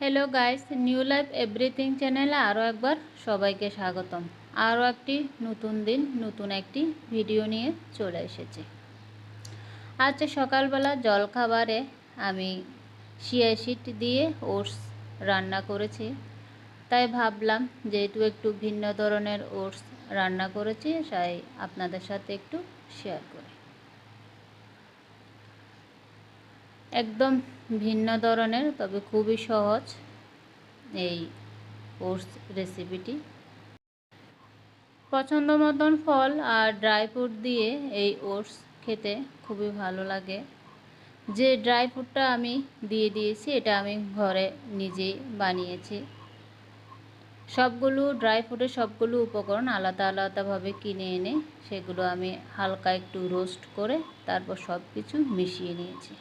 Hello guys new life everything চ্যানেলে আরও একবার সবাইকে স্বাগতম। আরও একটি নতুন দিন, নতুন একটি ভিডিও নিয়ে চলে এসেছি। আজকে সকালবেলা জলখাবারে আমি শিয়াশিট দিয়ে ওটস রান্না করেছি। তাই ভাবলাম যেহেতু একটু ভিন্ন ধরনের ওটস রান্না করেছি, তাই আপনাদের সাথে একটু শেয়ার করি। একদম ভিন্ন ধরনের, তবে খুবই সহজ এই ওটস রেসিপিটি পছন্দ মতন ফল আর ড্রাই ফ্রুট দিয়ে এই ওটস খেতে খুবই ভালো লাগে। যে ড্রাই ফ্রুটটা আমি দিয়ে দিয়েছি, এটা আমি ঘরে নিজেই বানিয়েছি। সবগুলো ড্রাই ফ্রুটের সবগুলো উপকরণ আলাদা আলাদাভাবে কিনে এনে, সেগুলো আমি হালকা একটু রোস্ট করে, তারপর সব কিছু মিশিয়ে নিয়েছি।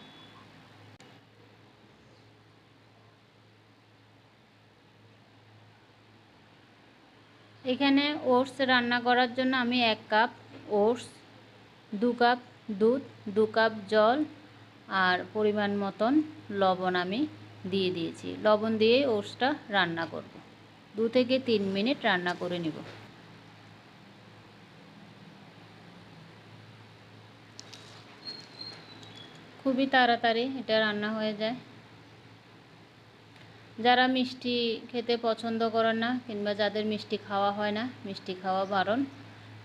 এখানে ওটস রান্না করার জন্য আমি এক কাপ ওটস, দু কাপ দুধ, দু কাপ জল আর পরিমাণ মতন লবণ আমি দিয়ে দিয়েছি। লবণ দিয়ে ওটসটা রান্না করব। দু থেকে তিন মিনিট রান্না করে নিব। খুবই তাড়াতাড়ি এটা রান্না হয়ে যায়। যারা মিষ্টি খেতে পছন্দ করেন না কিংবা যাদের মিষ্টি খাওয়া হয় না, মিষ্টি খাওয়া বারণ,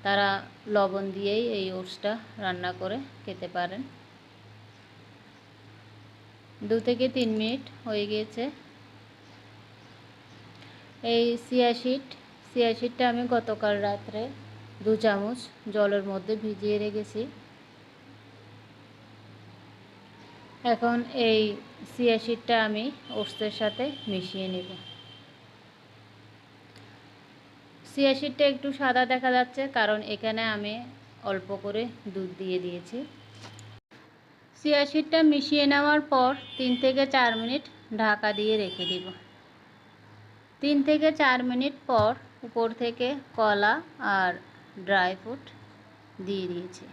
তারা লবণ দিয়েই এই ওটসটা রান্না করে খেতে পারেন। দু থেকে তিন মিনিট হয়ে গিয়েছে। এই সিয়াশিট সিয়াশিটটা আমি গতকাল রাত্রে দু চামচ জলের মধ্যে ভিজিয়ে রেখেছি। এখন এই সিয়াশিটটা আমি ওটসের সাথে মিশিয়ে নেব। সিয়াশিটটা একটু সাদা দেখা যাচ্ছে, কারণ এখানে আমি অল্প করে দুধ দিয়ে দিয়েছি। সিয়াশিটটা মিশিয়ে নেওয়ার পর তিন থেকে চার মিনিট ঢাকা দিয়ে রেখে দিব। তিন থেকে চার মিনিট পর উপর থেকে কলা আর ড্রাই ফ্রুট দিয়ে দিয়েছি।